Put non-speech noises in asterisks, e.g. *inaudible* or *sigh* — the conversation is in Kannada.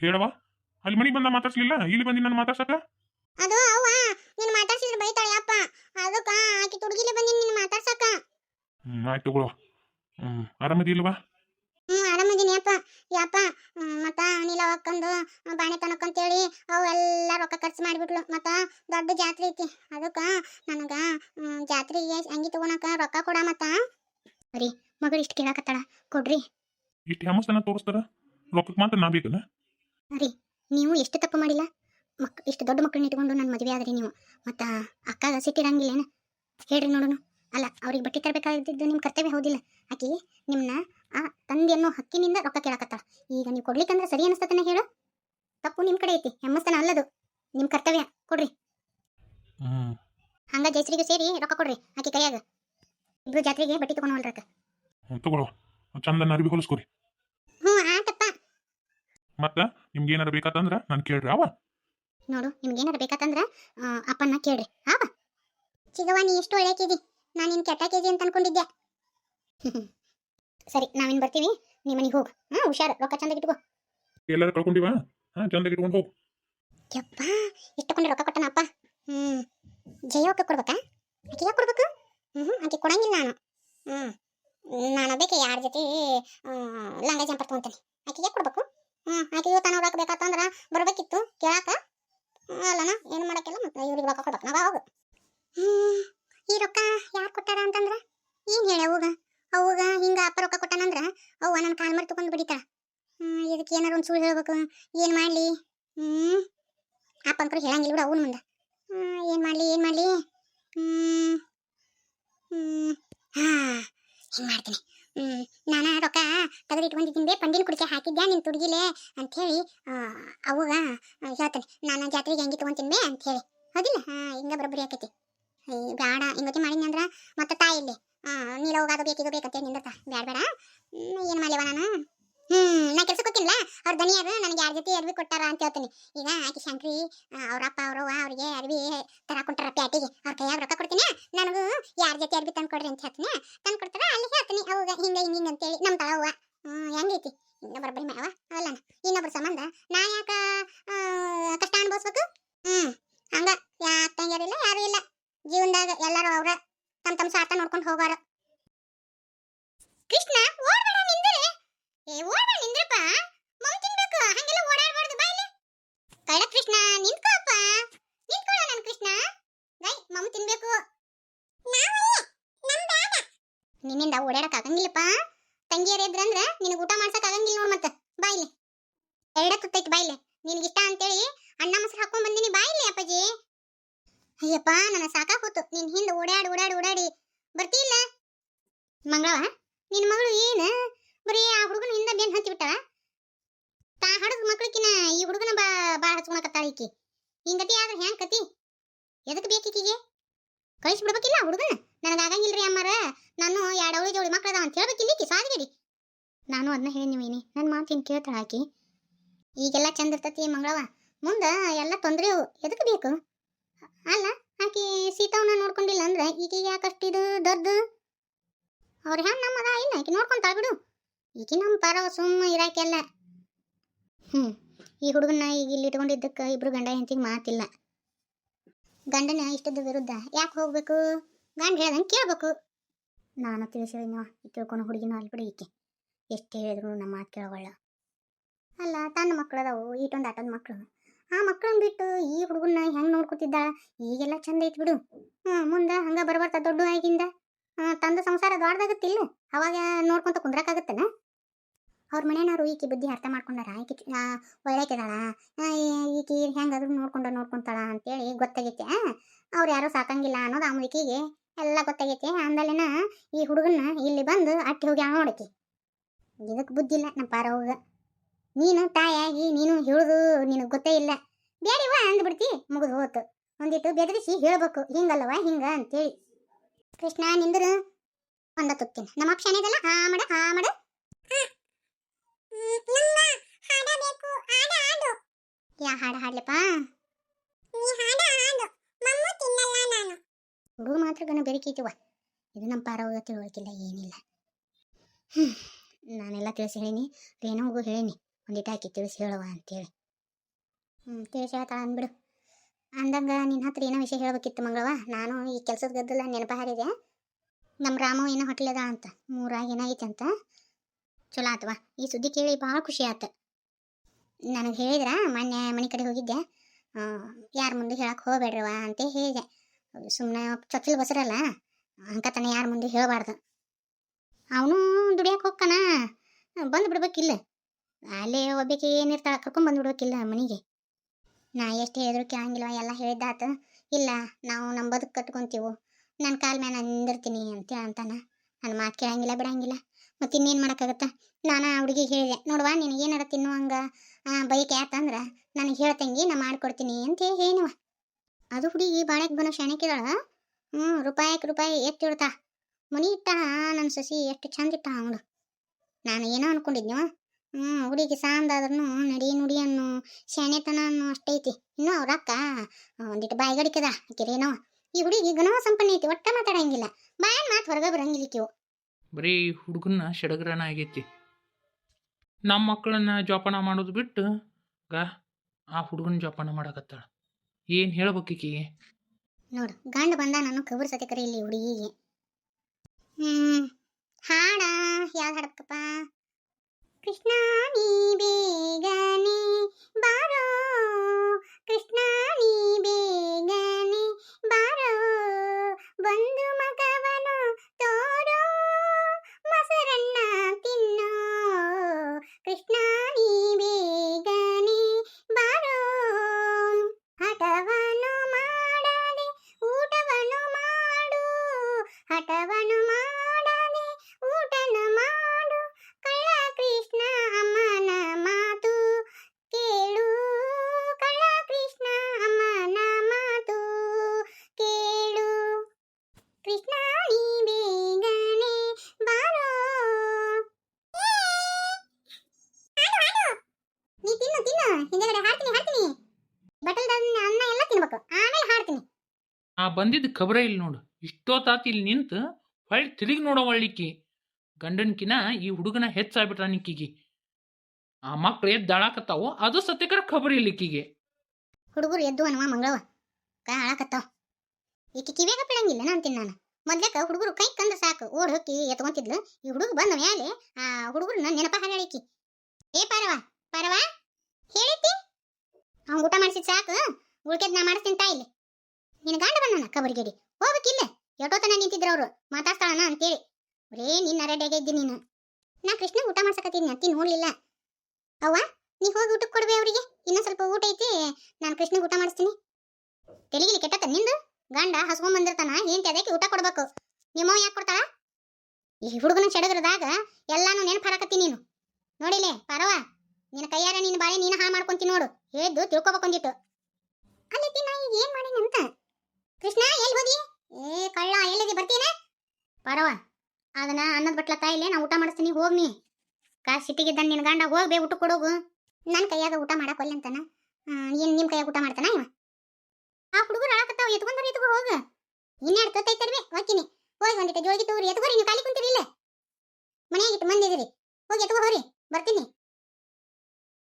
ಹೇಳವ ಅಲ್ಲಿ ಮನೆಗೆ ಬಂದ ಮಾತಾಡ್ಸ್ಲಿಲ್ಲ? ಇಲ್ಲಿ ಬಂದಿ ನಾನು ಮಾತಾಡ್ಸಕ ಅದು ಅವ್ವ ನೀನು ಮಾತಾಡ್ಸಿದ್ರೆ ಬೈತಾಳೆ ಅಪ್ಪ ಅದಕ್ಕ ಆಕಿ ತುಡುಗಿಲೆ ಬಂದಿ ನೀನು ಮಾತಾಡ್ಸಕ ಹ್ಮ್ ಆಯ್ತು ತಗೊಳ್ಳುವ. ಹ್ಮ್ ಆರಾಮದಿಲ್ವಾ ಹ್ಮ್ ಆರಾಮದೀನಿ ಅಪ್ಪ. ಯಪ್ಪ ಮತ್ತ ನೀಲ ಅಕ್ಕಂದು ಬಾಣೆ ತನಕಂತೇಳಿ ಅವು ಎಲ್ಲ ರೊಕ್ಕ ಖರ್ಚು ಮಾಡಿಬಿಟ್ಲು. ಮತ್ತ ದೊಡ್ಡ ಜಾತ್ರೆ ಐತಿ. ಅದಕ್ಕ ನನಗ ಜಾತ್ರೆಗೆ ಅಂಗಿ ತಗೊಳಕ ರೊಕ್ಕ ಕೊಡ ಮತ್ತ. ರೀ ಮಗಳು ಇಷ್ಟು ಕೇಳಕತ್ತಾಳ. ಕೊಡ್ರಿ. ಇಷ್ಟು ಹೆಮ್ಮಸ್ತನ ತೋರಿಸ್ತಾರ? ರೊಕ್ಕಕ್ಕೆ ಮಾತ್ರ ನಾ ಬೇಕನ? ರೀ ನೀವು ಎಷ್ಟು ತಪ್ಪು ಮಾಡಿಲ್ಲ? ಮಕ್ ಇಷ್ಟು ದೊಡ್ಡ ಮಕ್ಕಳನ್ನ ಇಟ್ಕೊಂಡು ನನ್ನ ಮದುವೆ ಆದ್ರಿ ನೀವು ಮತ್ತ ಸಿಟ್ಟಿರಂಗಿಲ್ಲ ಸಿಟ್ಟಿರಂಗಿಲ್ಲೇನ ಹೇಳ್ರಿ ನೋಡೋಣ. ಅಲ್ಲ ಅವ್ರಿಗೆ ಬಟ್ಟೆ ತರಬೇಕಾಗಿದ್ದು ನಿಮ್ಮ ಕರ್ತವ್ಯ ಹೌದಿಲ್ಲ. ಆಕಿ ನಿಮ್ಮನ್ನ ಆ ತಂದೆ ಅನ್ನೋ ಹಕ್ಕಿನಿಂದ ರೊಕ್ಕ ಕೇಳಕತ್ತಾಳ. ಈಗ ನೀವು ಕೊಡ್ಲಿಕ್ಕಂದ್ರೆ ಸರಿ ಅನಿಸ್ತತನ ಹೇಳು. ತಪ್ಪು ನಿಮ್ಮ ಕಡೆ ಐತಿ ಹೆಮ್ಮಸ್ತನ ಅಲ್ಲದು. ನಿಮ್ಮ ಕರ್ತವ್ಯ ಕೊಡ್ರಿ. ಹಂಗ ಜೈಸ್ರಿಗೆ ಸೇರಿ ರೊಕ್ಕ ಕೊಡ್ರಿ ಆಕಿ ಕೈಯಾಗ. ಇಬ್ರು ಜಾತ್ರೆಗೆ ಬಟ್ಟೆ ತಗೊಂಡು ಹೊಲ್ರಕ್ಕ ಹ್ಮ್, ಚಂದನ ಅರಿವಿ ಹೊಲಿಸ್ಕೊರಿ. ಮತ್ತ ನಿಮ್ಗೆ ಏನಾರ ಬೇಕಾತಂದ್ರ ನಾನು ಕೇಳ್ರಿ ಅವ ನೋಡು ನಿಮ್ಗೇನಾರ ಬೇಕಾತಂದ್ರ ಆ, ಅಪ್ಪನ್ನ ಕೇಳ್ರಿ ಆವ? ಚಿಗವ ನೀ ಎಷ್ಟು ಒಳ್ಳೆ ಕೇಜಿ ನಾನು ನಿನ್ ಕೆಟ್ಟ ಕೆಜಿ ಅಂತ ಅನ್ಕೊಂಡಿದ್ದೆ *laughs* ಸರಿ ನಾವಿನ್ ಬರ್ತೀವಿ ನೀ ಮನೆಗೆ ಹೋಗು ಹಾ ಹುಷಾರು ರೊಕ್ಕ ಚಂದ ಇಟ್ಕೋ. ಎಲ್ಲಾರು ಕಳ್ಕೊಂಡಿವ? ಹಾ ಚಂದ ಇಟ್ಕೊಂಡು ಹೋಗು. ಯಪ್ಪ ಇಟ್ಟಕೊಂಡೆ ರೊಕ್ಕ ಕೊಟ್ಟನ ಅಪ್ಪ? ಹ್ಮ್ ಜಯೋಕ ಕೊಡ್ಬೇಕಾ? ಯಾಕೆ ಕೊಡ್ಬೇಕು? ಹ್ಮ್ ಆಕೆ ಕೊಡಂಗಿಲ್ಲ ನಾನು. ಹ್ಮ್ ನಾನು ಅದಕ್ಕೆ ಯಾರ ಜೊತೆ ಲಂಗ ಜಂಪರ್ ತಗೊಂತೀನಿ. ಯಾಕೆ ಕೊಡ್ಬೇಕು? ಹ್ಮ್ ಆಕೆಗೆ ತಾನು ರೊಕ್ಕ ಬೇಕಾತಂದ್ರ ಬರ್ಬೇಕಿತ್ತು, ಕೇಳಾಕ? ಅಲ್ಲನ ಏನು ಮಾಡಕ್ಕಿಲ್ಲ, ಮತ್ತೆ ಇವ್ರಿಗೆ ರೊಕ್ಕ ಕೊಡ್ಬೇಕು, ನಾವು ಹ್ಮ್, ಈ ರೊಕ್ಕ ಯಾರು ಕೊಟ್ಟಾರ ಅಂತಂದ್ರ? ಏನ್ ಹೇಳಿ ಅವಾಗ? ಅವಾಗ ಹಿಂಗ ಅಪ್ಪ ರೊಕ್ಕ ಕೊಟ್ಟಾನಂದ್ರ, ಅವ್ವ ನನ್ನ ಕಾಲ್ ಮಾಡಿ ತಗೊಂಡ್ ಬಿಡಿತಾ ಇದಕ್ಕೆ ಏನಾರು ಒಂದು ಸುಳ್ಳು ಹೇಳ್ಬೇಕು, ಏನ್ ಮಾಡ್ಲಿ? ಹ್ಮ್, ಅಪ್ಪ ಅಂಕರು ಹೇಳಂಗಿಲ್ಲ ಬಿಡು ಅವನ ಮುಂದೆ. ಏನು ಮಾಡ್ಲಿ, ಏನ್ ಮಾಡ್ಲಿ? ಹ್ಮ್ ಹ್ಮ್, ಹಾ ಮಾಡ್ತೀನಿ. ಹ್ಮ್, ನಾನ ರೊಕ್ಕ ತೆಗೆದಿಟ್ಕೊಂಡಿದ್ದೀನಿ ಬೇ, ಪಂಡಿನ ಕುಡಿಕೆ ಹಾಕಿದ್ಯಾ ನಿನ್ ತುಡುಗಿಲೆ? ಅಂತ ಹೇಳಿ ಅವಾಗ ಹೇಳ್ತಾನೆ, ನಾನು ಜಾತ್ರೆಗೆ ಹೆಂಗೆ ತಗೊಂತೀನಿ ಬೇ? ಅಂತ ಹೇಳಿ ಹೌದಿಲ್ಲ? ಹಾ, ಹಿಂಗ ಬರೋಬ್ಬರಿ ಆಕೈತಿ. ಬೇಡ ಹಿಂಗತಿ ಮಾಡಿದ್ನಿ ಅಂದ್ರೆ ಮತ್ತೆ ತಾಯಿ ಇಲ್ಲಿ. ಹಾ ನೀಲ ಹೋಗಾದ ಬೇಕು ಇದು ಬೇಕಂತ ನಿಂದಿರ್ತ. ಬ್ಯಾಡ ಬೇಡ ಏನು ಮಾಡ್ಲಿವ ನಾನು ಹ್ಮ್ ನಾ ಕೆಲ್ಸಕ್ಕೆ ಹೋಗ್ತೀನಿಲ್ಲ ದನಿಯರು ನನಗೆ ಯಾರ ಜೊತೆ ಅರ್ವಿ ಕೊಟ್ಟಾರ ಅಂತ ಹೇಳ್ತೀನಿ. ಈಗ ಆಕಿ ಶಂಕ್ರಿ ಅವ್ರಪ್ಪ ಅವ್ರವ್ವ ಅವ್ರಿಗೆ ಅರ್ವಿ ತರ ಕೊಟ್ಟಾರ ಪ್ಯಾಟಿಗೆ. ಅವ್ರ ಕೈಯಾಗ ರೊಕ್ಕ ಕೊಡ್ತೀನಿ? ನನಗೂ ಯಾರ ಜೊತೆ ಅರ್ವಿ ತಂದು ಕೊಡ್ರಿ ಅಂತ ಹೇಳ್ತೀನಿ? ತಂದು ಕೊಡ್ತಾರ, ಅಲ್ಲಿ ಹೇಳ್ತೀನಿ. ಅವಾಗ ಹಿಂಗ ಹಿಂಗ, ಹಿಂಗೆ ಅಂತೇಳಿ ನಮ್ಮ ತಳವ್ವ. ಹ್ಮ್, ಹೆಂಗೈತಿ? ಇನ್ನ ಬರಬರಿ ಮಾವ ಅಲ್ಲ ಇನ್ನೊಬ್ರ ಸಂಬಂಧ? ನಾ ಯಾಕ ಕಷ್ಟ ಅನ್ಭವಿಸ್ಬೇಕು? ಹ್ಮ್, ಹಂಗ. ಯಾಕ ತಂಗ್ಯಾರಿಲ್ಲ ಯಾರು ಇಲ್ಲ. ಜೀವನದಾಗ ಎಲ್ಲರೂ ಅವ್ರ ತಮ್ಮ ತಮ್ಮ ಸ್ವಾರ್ಥ ನೋಡ್ಕೊಂಡು ಹೋಗಾರ. ಕೃಷ್ಣ, ಓಡ್ಬೇಡ ನಿಂದ್ರೆ. ಏ, ಓಡ್ಬೇಡ ನಿಂದ್ರಪ್ಪ. ಮಗು ತಿನ್ಬೇಕು ಹಂಗೆಲ್ಲ ನಿಂತ್ಕೋಪ್ಪ. ನಿಂತ್ಕೊಳ್ಳ ನನ್ ಕೃಷ್ಣ. ಮಮ್ಮ ತಿನ್ಬೇಕು. ನಿನ್ನಿಂದ ಓಡಾಡಕ್ ಆಗಂಗಿಲ್ಲಪ್ಪ. ತಂಗಿಯರ್ ಇದ್ರಂದ್ರ ನಿನಗೆ ಊಟ ಮಾಡ್ಸಕ್ ಆಗಂಗಿಲ್ಲ ನೋಡ್ ಮತ್ತ. ಇಲ್ಲಿ. ಎರಡ ತುತ್ತೈತಿ ಬಾಯ್ಲಿ ನಿನಗೆ ಇಷ್ಟ ಅಂತೇಳಿ ಅಣ್ಣ ಮೊಸರು ಹಾಕೊಂಡ್ ಬಂದಿನಿ ಬಾಯ್ಲಿ ಅಪ್ಪಾಜಿ. ಅಯ್ಯಪ್ಪ, ನನ್ನ ಸಾಕಾ ಹೋತು. ನಿನ್ ಹಿಂದೆ ಓಡಾಡಿ ಓಡಾಡಿ ಓಡಾಡಿ. ಬರ್ತಿಲ್ಲ ಮಂಗಳವ? ನಿನ್ ಮಗಳು ಏನ ಬರೀ ಆ ಹುಡುಗನ ಹಿಂದೆ ಬೆನ್ ಹತ್ತಿ ಬಿಟ್ಟಾಳ ತಾ ಹಡದ ಮಕ್ಳಕಿನ ಈ ಹುಡುಗನ ಬಾ ಬಾ ಹಚ್ಕೊಳಕತ್ತಾಳ ಈಕಿ ಹಿಂಗತಿ ಆದ್ರೆ ಹೆಂಗ್ ಕತಿ? ಎದಕ್ ಬೇಕೀಕಿಗೆ ಕಳಿಸಿ ಬಿಡ್ಬೇಕಿಲ್ಲ ಹುಡುಗನ? ನನಗೆ ಆಗಂಗಿಲ್ರಿ ಅಮ್ಮಾರ. ನಾನು ಎರಡು ಅವಳಿ ಜೋಡಿ ಮಕ್ಕಳದ ಅಂತ ಹೇಳ್ಬೇಕಿಲ್ಲ ಈಕಿ ಸಾದ್ಗಡಿ ನಾನು ಅದನ್ನ ಹೇಳಿ ನೀವೇನಿ ನನ್ನ ಮಾತಿನ ಕೇಳ್ತಾಳ ಆಕಿ. ಈಗೆಲ್ಲ ಚಂದ ಇರ್ತತಿ ಮಂಗಳವ ಮುಂದ ಎಲ್ಲ ತೊಂದ್ರೆ ಎದಕ್ ಬೇಕು? ಅಲ್ಲ, ಆಕಿ ಸೀತಾವನ್ನ ನೋಡ್ಕೊಂಡಿಲ್ಲ ಅಂದ್ರೆ ಈಕಿಗೆ ಯಾಕಷ್ಟಿದು ದರ್ದು? ಅವ್ರ ಹೆಣ್ಣು ನಮ್ಮದ ಇಲ್ಲ ಆಕಿ ನೋಡ್ಕೊಂತ ಬಿಡು. ಈಕಿ ನಮ್ಮ ಪರವ ಸುಮ್ಮ ಇರಾಕೆಲ್ಲ. ಹ್ಮ್. ಈ ಹುಡುಗನ ಈಗ ಇಲ್ಲಿ ಇಟ್ಕೊಂಡಿದ್ದಕ್ಕೆ ಇಬ್ರು ಗಂಡ ಹೆಂಡತಿಗೆ ಮಾತಿಲ್ಲ. ಗಂಡನ ಇಷ್ಟದ ವಿರುದ್ಧ ಯಾಕೆ ಹೋಗ್ಬೇಕು? ಗಂಡ ಹೇಳ್ದಂಗೆ ಕೇಳ್ಬೇಕು. ನಾನು ತಿಳಿಸಿದ ತಿಳ್ಕೊಂಡು ಹುಡುಗಿನ ಅಲ್ಲಿ ಬಿಡಿ ಈಕೆ. ಎಷ್ಟು ಹೇಳಿದ್ರು ನಮ್ಮ ಮಾತು ಕೇಳೋಲ್ಲ ಅಲ್ಲ, ತನ್ನ ಮಕ್ಕಳದಾವು ಈಟೊಂದು ಆಟದ ಮಕ್ಕಳು ಆ ಮಕ್ಕಳನ್ನ ಬಿಟ್ಟು ಈ ಹುಡುಗನ್ನ ಹೆಂಗೆ ನೋಡ್ಕೊತಿದ್ದ ಈಗೆಲ್ಲ ಚಂದ ಐತಿ ಬಿಡು. ಹ್ಞೂ ಮುಂದೆ ಹಂಗೆ ಬರ್ಬರ್ತಾ ದೊಡ್ಡ ಆಗಿಂದ ತಂದ ಸಂಸಾರ ದೊಡ್ಡದಾಗತ್ತಿಲ್ಲ ಅವಾಗ ನೋಡ್ಕೊತ ಕುಂದ್ರಕ್ಕಾಗತ್ತನ? ಅವ್ರ ಮನೆಯವರು ಈಕಿ ಬುದ್ಧಿ ಅರ್ಥ ಮಾಡ್ಕೊಂಡಾರ? ಈಕಿ ಆ, ಒಳ್ಳೆಕಿದಾಳ ಆ, ಈಕಿ ಹೆಂಗಾದ್ರು ನೋಡ್ಕೊಂಡ ನೋಡ್ಕೊಂತಾಳ ಅಂತೇಳಿ ಗೊತ್ತಾಗೈತೆ ಅವ್ರು ಯಾರೋ ಸಾಕಂಗಿಲ್ಲ ಅನ್ನೋದು ಅಮ್ಮಕಿಗೆ ಎಲ್ಲ ಗೊತ್ತಾಗೈತೆ. ಆಮೇಲೆನ ಈ ಹುಡುಗನ ಇಲ್ಲಿ ಬಂದು ಅಟ್ಟಿ ಹೋಗಿ ನೋಡಕಿ. ಇದಕ್ಕೆ ಬುದ್ಧಿ ಇಲ್ಲ ನಮ್ಮ ಪಾರ ಹೋಗ. ನೀನು ತಾಯಾಗಿ ನೀನು ಹೇಳುದು ನಿನಗೆ ಗೊತ್ತೇ ಇಲ್ಲ. ಬೇಡಿವ ಅಂದ್ಬಿಡ್ತಿ ಮುಗಿದು ಹೋತು. ಒಂದಿಟ್ಟು ಬೆದರಿಸಿ ಹೇಳ್ಬೇಕು ಹಿಂಗಲ್ಲವ ಹಿಂಗ ಅಂತೇಳಿ. ಕೃಷ್ಣ ನಿಂದ್ರು ಒಂದ ತುತ್ತಿನ. ನಮ್ಮ ಕ್ಷಣ ಇದಲ್ಲ? ಹಾ ಮಾಡ ಆ ಮಾಡ. ಯಾ ಹಾಡ ಹಾಡ್ಲಪ್ಪ? ಹುಡುಗ ಮಾತ್ರ ಗಣ ಬೆರಕೈತಿವ ಇದು ನಮ್ಮ ಪಾರವ್ಗ ತಿಳುವಳಿಕಿಲ್ಲ ಏನಿಲ್ಲ. ನಾನೆಲ್ಲ ತಿಳಿಸಿ ಹೇಳೀನಿ. ರೇಣುಗೂ ಹೇಳಿನಿ, ಒಂದಿಟ್ಟು ಹಾಕಿ ತಿಳಿಸಿ ಹೇಳುವ ಅಂತೇಳಿ. ಹ್ಞೂ ತಿಳಿಸಿ ಹೇಳ್ತಾಳ ಅಂದ್ಬಿಡು. ಅಂದಂಗ ನಿನ್ನ ಹತ್ರ ಏನೋ ವಿಷಯ ಹೇಳಬೇಕಿತ್ತು ಮಂಗಳವ ನಾನು ಈ ಕೆಲಸದ ಗದ್ದಲ ನೆನಪ ಹಾರಿದೆ ನಮ್ಮ ರಾಮ ಏನೋ ಹೊಟ್ಲದ ಅಂತ. ಮೂರಾಗ ಏನಾಗೈತೆ ಅಂತ. ಚಲೋ ಆತವಾ ಈ ಸುದ್ದಿ ಕೇಳಿ ಭಾಳ ಖುಷಿ ಆತ. ನನಗೆ ಹೇಳಿದ್ರ, ಮೊನ್ನೆ ಮನೆ ಕಡೆ ಹೋಗಿದ್ದೆ. ಯಾರ ಮುಂದೆ ಹೇಳಕ್ಕೆ ಹೋಗಬೇಡ್ರವ ಅಂತ ಹೇಳಿದೆ. ಸುಮ್ಮನೆ ಚೊಚ್ಚಲು ಬಸರಲ್ಲ ಅಂಕತನ ಯಾರ ಮುಂದೆ ಹೇಳಬಾರ್ದು. ಅವನು ದುಡಿಯಕ್ಕೆ ಹೋಗ್ಕನ ಬಂದು ಬಿಡ್ಬೇಕಿಲ್ಲ. ಅಲ್ಲೇ ಒಬ್ಬಕ್ಕೆ ಏನಿರ್ತಾಳೆ ಕರ್ಕೊಂಡ್ ಬಂದು ಬಿಡ್ಬೇಕಿಲ್ಲ ಮನೆಗೆ. ನಾ ಎಷ್ಟು ಹೇಳಿದ್ರು ಕೇಳಂಗಿಲ್ವ, ಎಲ್ಲ ಹೇಳಿದ್ದಾತ. ಇಲ್ಲ, ನಾವು ನಮ್ಮ ಬದುಕು ಕಟ್ಕೊಂತೀವು. ನನ್ನ ಕಾಲ ಮೇಲೆ ನಾನು ನಿಂದಿರ್ತೀನಿ ಅಂತ ಅಂತಾನ ನನ್ನ ಮಾತು ಕೇಳಂಗಿಲ್ಲ, ಬಿಡಂಗಿಲ್ಲ. ಮತ್ತೆ ಇನ್ನೇನು ಮಾಡೋಕ್ಕಾಗತ್ತ? ನಾನು ಆ ಹುಡುಗಿಗೆ ಹೇಳಿದೆ, ನೋಡುವ ನಿನಗೆ ಏನಾರ ತಿನ್ನುವಂಗ ಬೈಕ್ ಯಾತಂದ್ರೆ ನನಗೆ ಹೇಳ್ತಂಗಿ ನಾ ಮಾಡ್ಕೊಡ್ತೀನಿ ಅಂತ ಹೇಳಿನವ ಅದು ಹುಡುಗಿ ಬಾಳೆಕ್ ಬನ್ನೋ ಶಾಣಕ್ಕಿದಾಳ ಹ್ಞೂ ರೂಪಾಯಿಗೆ ರೂಪಾಯಿ ಎತ್ತಿಡ್ತಾ ಮನಿ ಇಟ್ಟ ನನ್ನ ಸಸಿ ಎಷ್ಟು ಚಂದ ಇಟ್ಟ ಅವಳು ನಾನು ಏನೋ ಅನ್ಕೊಂಡಿದ್ನವ ಹ್ಞೂ ಹುಡುಗಿ ಸಾಂದಾದ್ರೂ ನಡಿ ನುಡಿ ಅನ್ನೋ ಶಾಣೆತನ ಅನ್ನೋ ಅಷ್ಟೈತಿ ಇನ್ನು ಅವ್ರ ಅಕ್ಕ ಒಂದಿಟ್ಟು ಬಾಯಿಗಡಿಕದ ಕಿರೇನೋ ಈ ಹುಡುಗಿ ಗುಣ ಸಂಪನ್ನ ಐತಿ, ಒಟ್ಟ ಮಾತಾಡಂಗಿಲ್ಲ. ಬಾಯನ್ ಮಾತು ಹೊರಗೆ ಬರಂಗಿಲ್ಲ ಈಕಿವು ಬರೀ ಹುಡುಗನ್ನ ಷಡಗ್ರಹಣ ಆಗೈತಿ. ನಮ್ಮ ಮಕ್ಕಳನ್ನ ಜೋಪಾನ ಮಾಡೋದು ಬಿಟ್ಟು ಗ ಆ ಹುಡುಗನ ಜೋಪಾನ ಮಾಡಕತ್ತಾಳ. ಏನು ಹೇಳ್ಬೇಕೀಕಿಗೆ ನೋಡು, ಗಂಡ ಬಂದ ನಾನು ಕಬರ್ ಸತಿ ಕರೆ ಇಲ್ಲಿ ಹುಡುಗಿಗೆ. ಹಾಡ, ಯಾವ್ದು ಹಾಡಬೇಕಪ್ಪ ಕೃಷ್ಣ, ನೀ ಬೇಗನೆ ಬಾರೋ. ಬಂದಿದ್ದ ಖಬ್ರ ಇಲ್ಲಿ ನೋಡು. ಇಷ್ಟೊತ್ತಾತ ಇಲ್ಲಿ ನಿಂತು ಹೊಳ್ಳಿ ತಿರುಗಿ ನೋಡೋ ಒಳ್ಳಿಕ್ಕಿ ಗಂಡನ್ಕಿನ ಈ ಹುಡುಗನ ಹೆಚ್ಚಾಗ್ಬಿಟ್ರ ನಿಕ್ಕಿಗೆ ಆ ಮಕ್ಳು ಎದ್ದು ದಾಳಾಕತ್ತಾವ ಅದು ಸತ್ಯಕರ ಖಬರ್ ಇಲ್ಲ ಈಕಿಗೆ. ಹುಡುಗರು ಎದ್ದು ಅನ್ನುವ ಮಂಗಳವ, ಕೈ ಹಾಳಾಕತ್ತಾವ ಈಕಿ ಕಿವಿಯಾಗ ಬೀಳಂಗಿಲ್ಲ ನಾನು ಅಂತೀನಿ ನಾನು. ಮೊದ್ಲಕ್ಕ ಹುಡುಗರು ಕೈ ಕಂದ ಸಾಕು, ಓಡ್ ಹೋಗಿ ಎತ್ಕೊಂತಿದ್ಲು. ಈ ಹುಡುಗ ಬಂದ ಮ್ಯಾಲೆ ಆ ಹುಡುಗರನ್ನ ನೆನಪ ಹಾಡಾಳಿಕಿ ಏ ಪರವ ಪರವ ಹೇಳಿತಿ ಅವ್ನ ಊಟ ಮಾಡಿಸಿದ್ ಸಾಕು ಉಳ್ಕೆದ್ ನಾ ಮಾಡಿಸ್ತೀನಿ ತಾಯಿಲಿ. ನಿನ್ನ ಗಂಡ ಬಂದನ ಕಬರಿಗೇಡಿ ಹೋಗ್ಬೇಕಿಲ್ಲ ಎಷ್ಟೋತನ ನಿಂತಿದ್ರು ಅವರು? ಮಾತಾಡ್ತಾಳಣ ಅಂತೇಳಿ. ಬರೇ ನಿನ್ನ ರೆಡಿಯಾಗೆ ಇದ್ದಿ ನೀನು. ನಾ ಕೃಷ್ಣ ಊಟ ಮಾಡ್ಸಕತ್ತೀನಿ, ಅತ್ತಿ ನೋಡ್ಲಿಲ್ಲ. ಅವ್ವ, ನೀ ಹೋಗಿ ಊಟಕ್ಕೆ ಕೊಡ್ಬೇ ಅವರಿಗೆ? ಇನ್ನೂ ಸ್ವಲ್ಪ ಊಟ ಐತಿ, ನಾನು ಕೃಷ್ಣಗೆ ಊಟ ಮಾಡಿಸ್ತೀನಿ. ತೆಲಿಗಿಲಿ ಕೆಟ್ಟತ್ತ ನಿಂದು? ಗಂಡ ಹಸ್ಕೊಂಡ್ ಬಂದಿರ್ತಾನ ಹೆಂಡತಿ ಅದಕ್ಕೆ ಊಟ ಕೊಡ್ಬೇಕು. ನಿಮ್ಮವ್ ಯಾಕೆ ಕೊಡ್ತಾಳ? ಈ ಹುಡುಗನ ಚಡಗರದಾಗ ಎಲ್ಲಾನು ನೆನಪು ನೀನು. ನೋಡಿಲೆ, ಪರವ, ನಿನ್ನ ಕೈಯಾರ ನಿನ್ನ ಬಾಳೆ ನೀನು ಹಾ ಮಾಡ್ಕೊಂತೀನಿ ನೋಡು. ಹೇಳಿದ್ದು ತಿಳ್ಕೊಬೇಕಂದಿಟ್ಟು ಅಲ್ಲಿ ನಾ ಈಗ ಏನು ಮಾಡೀನಿ ಅಂತ? ಕೃಷ್ಣ, ಎಲ್ಲಿ ಹೋದಿ? ಏ, ಕಳ್ಳ, ಎಲ್ಲಿದೆ? ಬರ್ತೀನ ಪರವ, ಅದನ್ನ ಅನ್ನದ ಬಟ್ಲ ತಾಯಿಲೆ, ನಾ ಊಟ ಮಾಡಿಸ್ತೀನಿ ಹೋಗ್ನಿ. ಕಾ ಸಿಟ್ಟಿಗಿದ್ದ ನಿನ್ ಗಂಡ ಹೋಗ್ಬೇ ಊಟ ಕೊಡೋಗು. ನನ್ನ ಕೈಯಾಗ ಊಟ ಮಾಡಕ್ ಅಂತಾನ. ಏನ್ ನಿಮ್ ಕೈಯಾಗ ಊಟ ಮಾಡ್ತಾನ ಇವ? ಆ ಹುಡುಗರು ಅಳಕತ್ತಾವ ಎತ್ಕೊಂಡ್ರ ಎತ್ಕೊ ಹೋಗ. ಇನ್ನೆರಡು ತೊತ್ತೈತರ್ವಿ ಹೋಗ್ತೀನಿ. ಹೋಗಿ ಒಂದಿಟ್ಟು ಜೋಳಿಗೆ ತೂರಿ ಎತ್ಕೋರಿ ನೀವು ಖಾಲಿ ಕುಂತೀರಿ ಇಲ್ಲ? ಮನೆಯಾಗಿಟ್ಟು ಮಂದಿದಿರಿ. ಹೋಗಿ ಎತ್ಕೋ ಹೋರಿ ಬರ್ತೀನಿ.